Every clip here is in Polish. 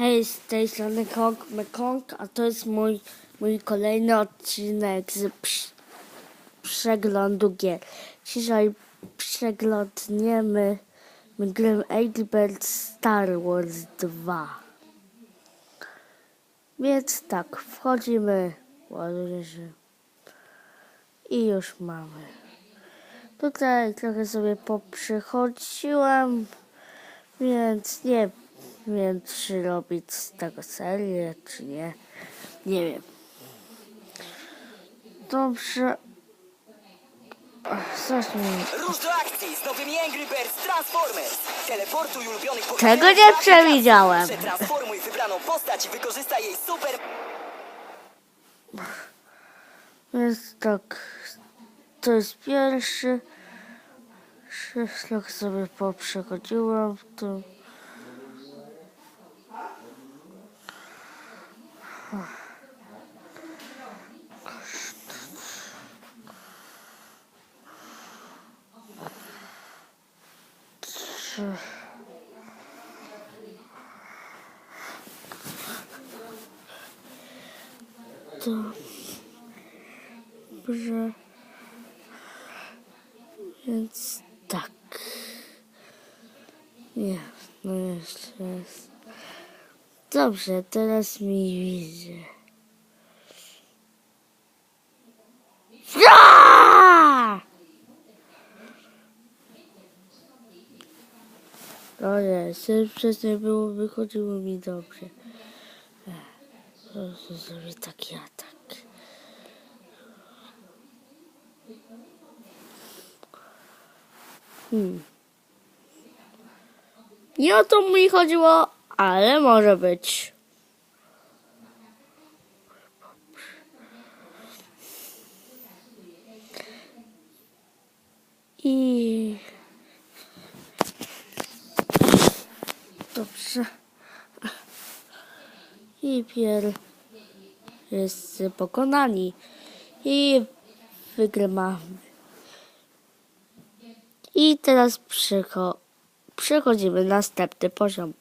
Hej, z tej strony Kong Mekong, a to jest mój, mój kolejny odcinek z prz, przeglądu gier. Dzisiaj przeglądniemy grę Birds Star Wars 2. Więc tak, wchodzimy, ładuje i już mamy. Tutaj trochę sobie poprzychodziłem, więc nie wiem, czy robić z tego serię, czy nie. Nie wiem. Dobrze. Zacznij. Do akcji z nowymi Angry Birds Transformers! Teleportuj ulubionych Tego nie przewidziałem. Przetransformuj wybraną postać i wykorzystaj jej super... Więc tak. To jest pierwszy. Szlak sobie poprzechodziłem. To... Trzy. Dobrze. Więc tak. Nie, no jeszcze raz. Dobrze, teraz mi widzę. No nie, nie było, wychodziło mi dobrze. Ech, To to sobie taki atak. Hmm. Nie o to mi chodziło, ale może być. I dobrze. I pier jest pokonani. I wygrywamy. I teraz przycho przechodzimy na następny poziom.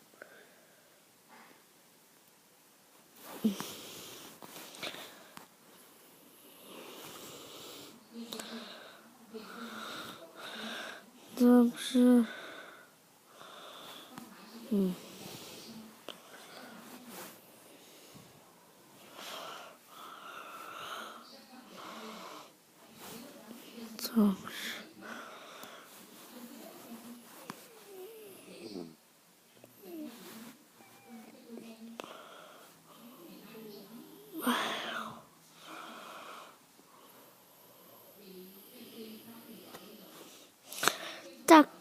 Dobrze. Hmm. Dobrze.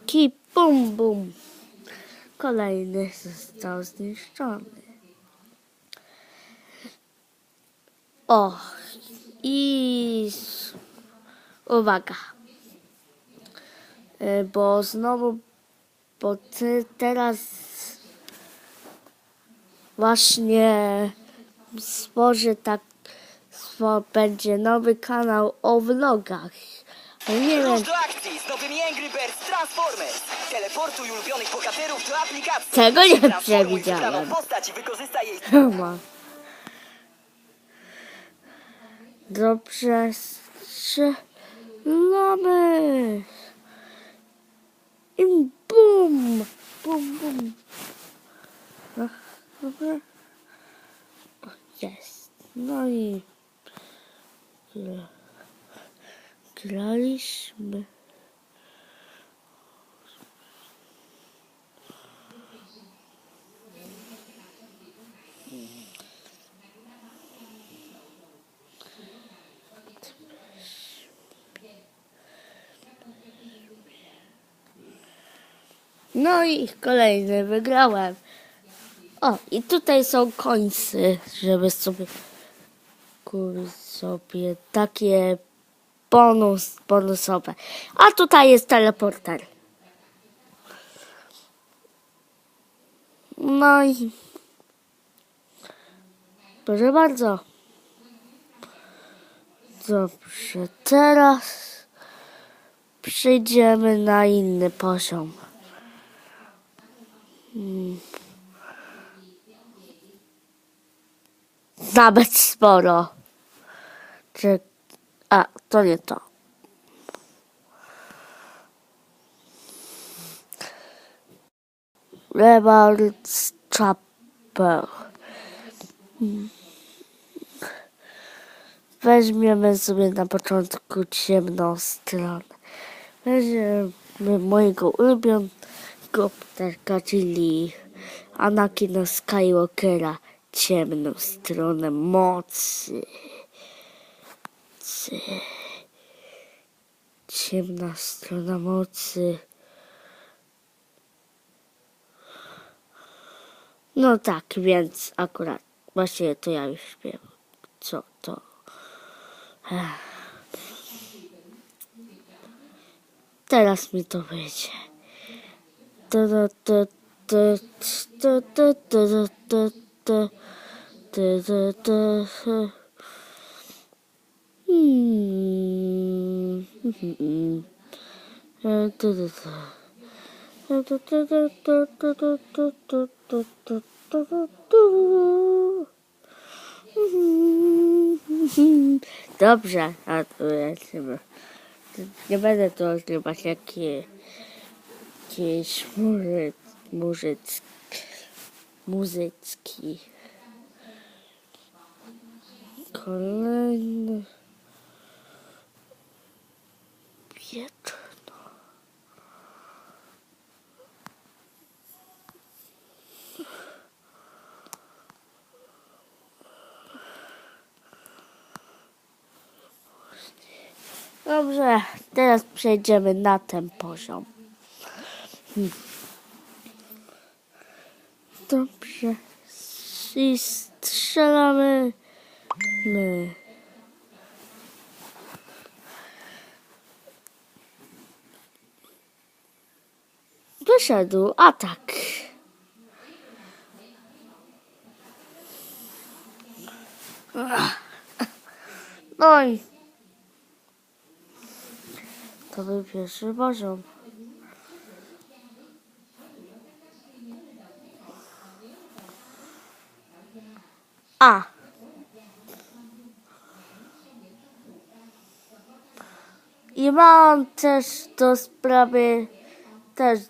Taki bum bum. Kolejny został zniszczony. O, i uwaga. E, Bo znowu, bo teraz właśnie stworzy tak, będzie nowy kanał o vlogach. Nie wiem, do akcji z Angry Birds Transformers! Teleportuj ulubionych bohaterów do aplikacji. Tego nie przewidziałem. wybraną postać i wykorzystaj jej... Ma. Dobrze strzelamy. I bum, bum, bum. No, Dobra. O, Jest. No i. graliśmy. No i kolejny wygrałem. O, i tutaj są końce, żeby sobie kupić sobie takie bonus, bonusowe. A tutaj jest teleporter. No i proszę bardzo. Dobrze, teraz przejdziemy na inny poziom. Hmm. nawet sporo. Czy... A, to nie to. Leward Chapel. Weźmiemy sobie na początku ciemną stronę. Weźmiemy mojego ulubionego ptaka, czyli Anakina Skywalkera. Ciemną stronę mocy. Cy. Ciemna strona mocy. No tak, więc akurat właśnie to ja już wiem, co to. Teraz mi to wyjdzie. Tu, tu, tu, tu, tu, tu, tu, tu, tu, tu, tu, tu. Hmm. Hmm. Dobrze, a tu lecimy. Nie będę tu odgrywać jakie, jakieś mury, murzyc, muzycki. Kolejny. Dobrze, teraz przejdziemy na ten poziom. Hmm. Dobrze. I strzelamy. My. Wyszedł atak. No i to był pierwszy poziom. A. I mam też do sprawy też